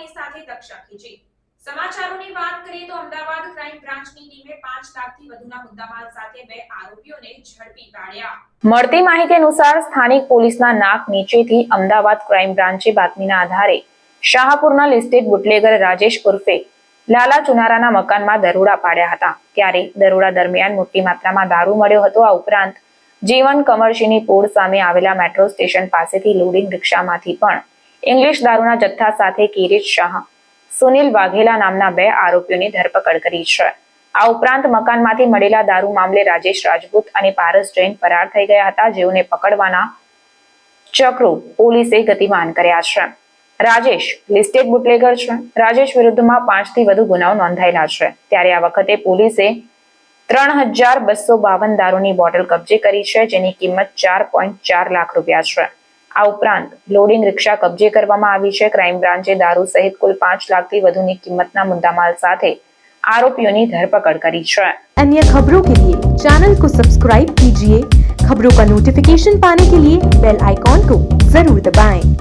આપની સાથે દક્ષા ખીજી સમાચારોની વાત કરીએ તો અમદાવાદ ક્રાઇમ બ્રાન્ચની ટીમે 5 લાખથી વધુના મુદ્દામાલ સાથે બે આરોપીઓને ઝડપી પાડ્યા. મળતી માહિતી અનુસાર સ્થાનિક પોલીસના નાક નીચેથી અમદાવાદ ક્રાઇમ બ્રાન્ચે બાતમીના આધારે શાહપુરના લિસ્ટેડ બુટલેગર રાજેશ ઉર્ફે લાલા ચુનારાના મકાનમાં દરોડા પાડ્યા હતા. ત્યારે દરોડા દરમિયાન મોટી માત્રામાં દારૂ મળ્યો હતો. આ ઉપરાંત જીવન કમર્શીની પોળ સામે આવેલા મેટ્રો સ્ટેશન પાસેથી લોડિંગ રિક્ષામાંથી પણ ઇંગ્લિશ દારૂના જથ્થા સાથે કિરીટ શાહ. સુનિલ વાઘેલા નામના બે આરોપીઓની ધરપકડ કરી છે. આ ઉપરાંત મકાનમાંથી મળેલા દારૂ મામલે રાજેશ રાજપૂત અને પારસ જૈન ફરાર થઈ ગયા હતા. જેઓને પકડવાના ચક્રો પોલીસે ગતિમાન કર્યા છે. રાજેશ લિસ્ટેડ બુટલેગર છે. રાજેશ વિરુદ્ધમાં પાંચથી વધુ ગુનાઓ નોંધાયેલા છે. ત્યારે આ વખતે પોલીસે ત્રણ હજાર બસો બાવન દારૂની બોટલ કબજે કરી છે, જેની કિંમત ચાર પોઈન્ટ ચાર લાખ રૂપિયા છે. આ ઉપરાંત લોડિંગ રિક્ષા કબજે કરવામાં આવી છે ક્રાઇમ બ્રાન્ચે દારૂ સહિત કુલ પાંચ લાખથી વધુની કિંમતના મુદ્દામાલ સાથે આરોપીઓની ધરપકડ કરી છે अन्य खबरों के लिए चैनल को सब्सक्राइब कीजिए खबरों का नोटिफिकेशन पाने के लिए बेल आइकॉन को जरूर दबाएं।